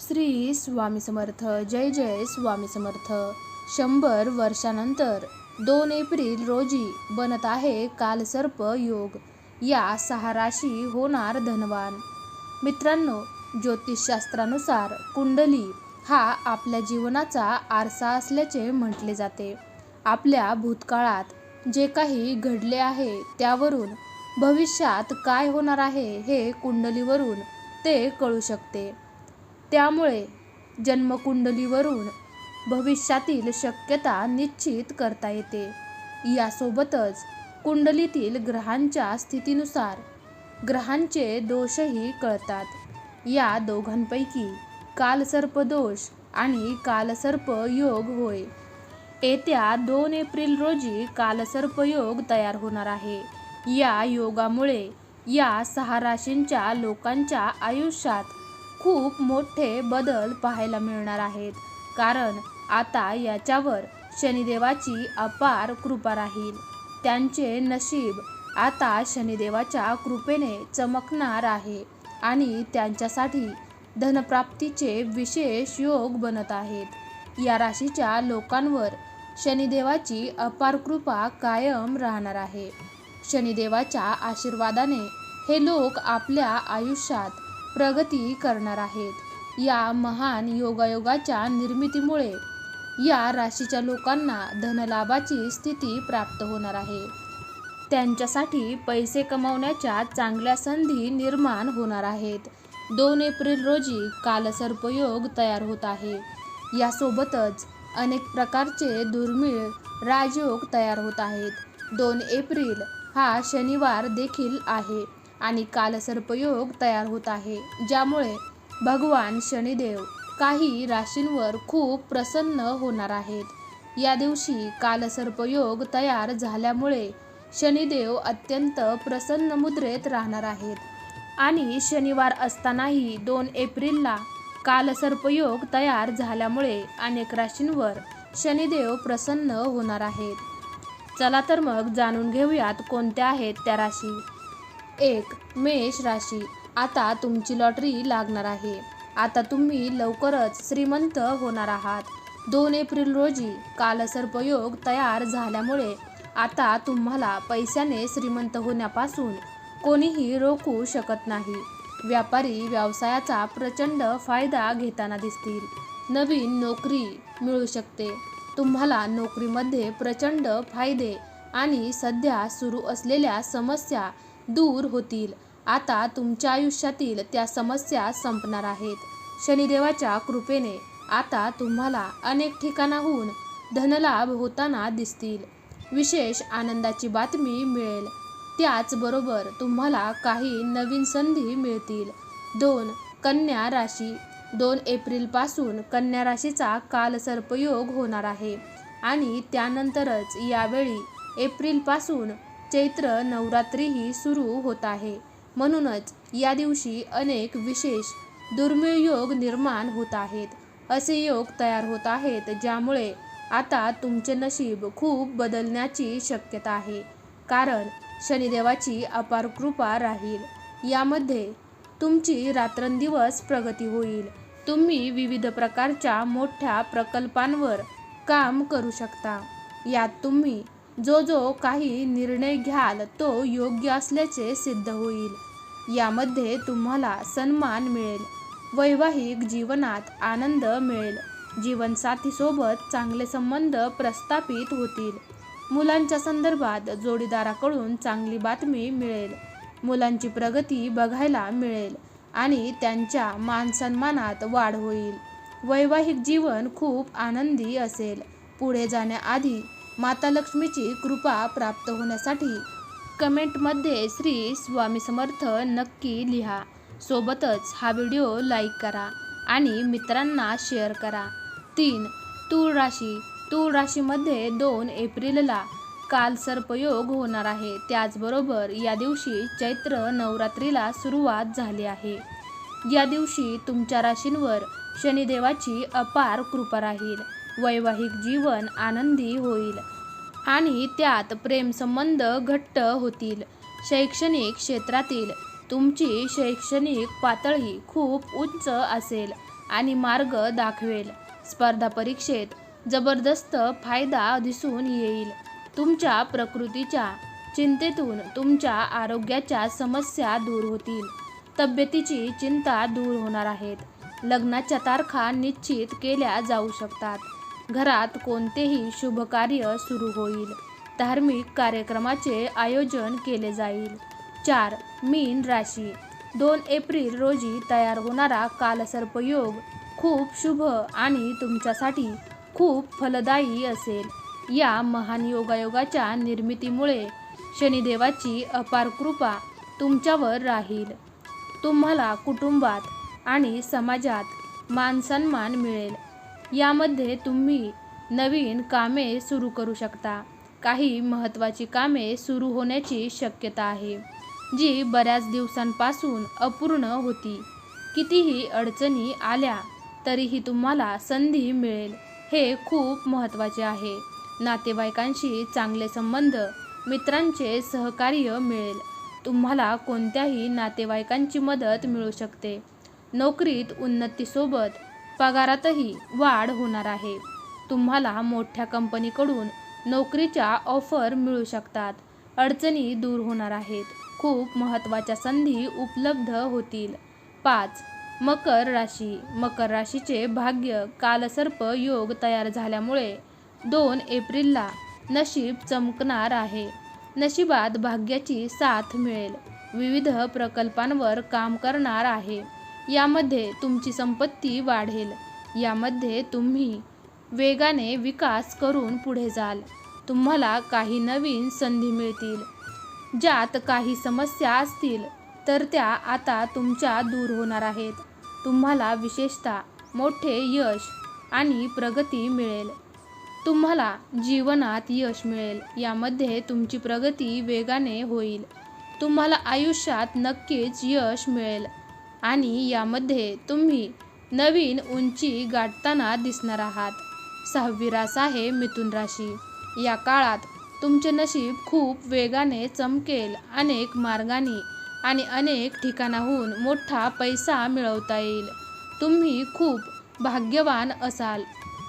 श्री स्वामी समर्थ जय जय स्वामी समर्थ. शंभर वर्षानंतर दोन एप्रिल रोजी बनत आहे कालसर्प योग. या सहा राशी होणार धनवान. मित्रांनो ज्योतिषशास्त्रानुसार कुंडली हा आपल्या जीवनाचा आरसा असल्याचे म्हटले जाते. आपल्या भूतकाळात जे काही घडले आहे त्यावरून भविष्यात काय होणार आहे हे कुंडलीवरून ते कळू शकते. त्यामुळे जन्मकुंडलीवरून भविष्यातील शक्यता निश्चित करता येते. यासोबतच कुंडलीतील ग्रहांच्या स्थितीनुसार ग्रहांचे दोषही कळतात. या दोघांपैकी कालसर्प दोष आणि कालसर्प योग होय. येत्या दोन एप्रिल रोजी कालसर्प योग तयार होणार आहे. या योगामुळे या सहा राशींच्या लोकांच्या आयुष्यात खूप मोठे बदल पाहायला मिळणार आहेत. कारण आता याच्यावर शनिदेवाची अपार कृपा राहील. त्यांचे नशीब आता शनिदेवाच्या कृपेने चमकणार आहे आणि त्यांच्यासाठी धनप्राप्तीचे विशेष योग बनत आहेत. या राशीच्या लोकांवर शनिदेवाची अपार कृपा कायम राहणार आहे. शनिदेवाच्या आशीर्वादाने हे लोक आपल्या आयुष्यात प्रगती करणार आहेत. या महान योगायोगाच्या निर्मितीमुळे या राशीच्या लोकांना धनलाभाची स्थिती प्राप्त होणार आहे. त्यांच्यासाठी पैसे कमावण्याच्या चांगल्या संधी निर्माण होणार आहेत. दोन एप्रिल रोजी कालसर्पयोग तयार होत आहे. यासोबतच अनेक प्रकारचे दुर्मिळ राजयोग तयार होत आहेत. दोन एप्रिल हा शनिवार देखील आहे. आणि कालसर्पयोग तयार होत आहे ज्यामुळे भगवान शनिदेव काही राशींवर खूप प्रसन्न होणार आहेत. या दिवशी कालसर्पयोग तयार झाल्यामुळे शनिदेव अत्यंत प्रसन्न मुद्रेत राहणार आहेत. आणि शनिवार असतानाही दोन एप्रिलला कालसर्पयोग तयार झाल्यामुळे अनेक राशींवर शनिदेव प्रसन्न होणार आहेत. चला तर मग जाणून घेऊयात कोणत्या आहेत त्या राशी. एक मेष राशी. आता तुमची लॉटरी लागणार आहे. आता तुम्ही लवकरच श्रीमंत होणार आहात. दोन एप्रिल रोजी कालसर्पयोग तयार झाल्यामुळे आता तुम्हाला पैशाने श्रीमंत होण्यापासून कोणीही रोखू शकत नाही. व्यापारी व्यवसायाचा प्रचंड फायदा घेताना दिसतील. नवीन नोकरी मिळू शकते. तुम्हाला नोकरीमध्ये प्रचंड फायदे आणि सध्या सुरू असलेल्या समस्या दूर होतील. आता तुमच्या आयुष्यातील त्या समस्या संपणार आहेत. शनिदेवाच्या कृपेने आता तुम्हाला अनेक ठिकाणाहून धनलाभ होताना दिसतील. विशेष आनंदाची बातमी मिळेल. त्याचबरोबर तुम्हाला काही नवीन संधी मिळतील. दोन कन्या राशी. दोन एप्रिलपासून कन्या राशीचा कालसर्पयोग होणार आहे. आणि त्यानंतरच यावेळी एप्रिलपासून चैत्र नवरात्रीही सुरू होत आहे. म्हणूनच या दिवशी अनेक विशेष दुर्मिळ योग निर्माण होत आहेत. असे योग तयार होत आहेत ज्यामुळे आता तुमचे नशीब खूप बदलण्याची शक्यता आहे. कारण शनिदेवाची अपार कृपा राहील. यामध्ये तुमची रात्रंदिवस प्रगती होईल. तुम्ही विविध प्रकारच्या मोठ्या प्रकल्पांवर काम करू शकता. यात तुम्ही जो जो काही निर्णय घ्याल तो योग्य असल्याचे सिद्ध होईल. यामध्ये तुम्हाला सन्मान मिळेल वैवाहिक जीवनात आनंद मिळेल जीवनसाथीसोबत चांगले संबंध प्रस्थापित होतील. मुलांच्या संदर्भात जोडीदाराकडून चांगली बातमी मिळेल मुलांची प्रगती बघायला मिळेल आणि त्यांच्या मानसन्मानात वाढ होईल. वैवाहिक जीवन खूप आनंदी असेल. पुढे जाण्याआधी माता लक्ष्मीची कृपा प्राप्त होण्यासाठी कमेंटमध्ये श्री स्वामी समर्थ नक्की लिहा. सोबतच हा व्हिडिओ लाईक करा आणि मित्रांना शेअर करा. तीन तूळ राशी. तूळ राशीमध्ये दोन एप्रिलला काल सर्पयोग होणार आहे. त्याचबरोबर या दिवशी चैत्र नवरात्रीला सुरुवात झाली आहे. या दिवशी तुमच्या राशींवर शनिदेवाची अपार कृपा राहील. वैवाहिक जीवन आनंदी होईल. आणि त्यात प्रेमसंबंध घट्ट होतील. शैक्षणिक क्षेत्रातील तुमची शैक्षणिक पातळी खूप उंच असेल आणि मार्ग दाखवेल. स्पर्धा परीक्षेत जबरदस्त फायदा दिसून येईल. तुमच्या प्रकृतीच्या चिंतेतून तुमच्या आरोग्याच्या समस्या दूर होतील. तब्येतीची चिंता दूर होणार आहेत. लग्नाच्या तारखा निश्चित केल्या जाऊ शकतात. घरात कोणतेही शुभ कार्य सुरू होईल. धार्मिक कार्यक्रमाचे आयोजन केले जाईल. चार मीन राशी. दोन एप्रिल रोजी तयार होणारा कालसर्पयोग खूप शुभ आणि तुमच्यासाठी खूप फलदायी असेल. या महान योगायोगाच्या निर्मितीमुळे शनिदेवाची अपार कृपा तुमच्यावर राहील. तुम्हाला कुटुंबात आणि समाजात मानसन्मान मिळेल. यामध्ये तुम्ही नवीन कामे सुरू करू शकता. काही महत्त्वाची कामे सुरू होण्याची शक्यता आहे जी बऱ्याच दिवसांपासून अपूर्ण होती. कितीही अडचणी आल्या तरीही तुम्हाला संधी मिळेल. हे खूप महत्त्वाचे आहे. नातेवाईकांशी चांगले संबंध मित्रांचे सहकार्य मिळेल. तुम्हाला कोणत्याही नातेवाईकांची मदत मिळू शकते. नोकरीत उन्नतीसोबत पगारातही वाढ होणार आहे. तुम्हाला मोठ्या कंपनीकडून नोकरीच्या ऑफर मिळू शकतात. अडचणी दूर होणार आहेत. खूप महत्त्वाच्या संधी उपलब्ध होतील. पाच मकर राशी. मकर राशीचे भाग्य कालसर्प योग तयार झाल्यामुळे दोन एप्रिलला नशीब चमकणार आहे. नशिबात भाग्याची साथ मिळेल. विविध प्रकल्पांवर काम करणार आहे. यामध्ये तुमची संपत्ती वाढेल. यामध्ये तुम्ही वेगाने विकास करून पुढे जाल. तुम्हाला काही नवीन संधी मिळतील. ज्यात काही समस्या असतील तर त्या आता तुमच्या दूर होणार आहेत. तुम्हाला विशेषतः मोठे यश आणि प्रगती मिळेल. तुम्हाला जीवनात यश मिळेल. यामध्ये तुमची प्रगती वेगाने होईल. तुम्हाला आयुष्यात नक्कीच यश मिळेल. आणि यामध्ये तुम्ही नवीन उंची गाठताना दिसणार आहात. सहावी रास आहे मिथुन राशी. या काळात तुमचे नशीब खूप वेगाने चमकेल अनेक मार्गांनी आणि अनेक ठिकाणाहून मोठा पैसा मिळवता येईल. तुम्ही खूप भाग्यवान असाल.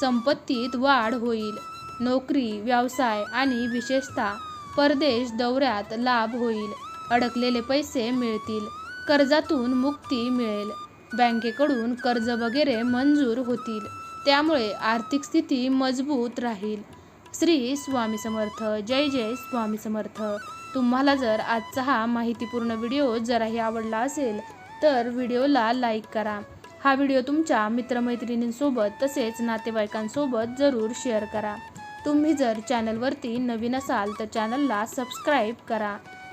संपत्तीत वाढ होईल. नोकरी व्यवसाय आणि विशेषतः परदेश दौऱ्यात लाभ होईल. अडकलेले पैसे मिळतील. कर्जातून मुक्ती मिळेल. बँकेकडून कर्ज वगैरे मंजूर होतील. त्यामुळे आर्थिक स्थिती मजबूत राहील. श्री स्वामी समर्थ. जय जय स्वामी समर्थ. तुम्हाला जर आजचा हा माहितीपूर्ण व्हिडिओ जराही आवडला असेल तर व्हिडिओला लाईक करा. हा व्हिडिओ तुमच्या मित्रमैत्रिणींसोबत तसेच नातेवाईकांसोबत जरूर शेअर करा. तुम्ही जर चॅनलवरती नवीन असाल तर चॅनलला सबस्क्राईब करा.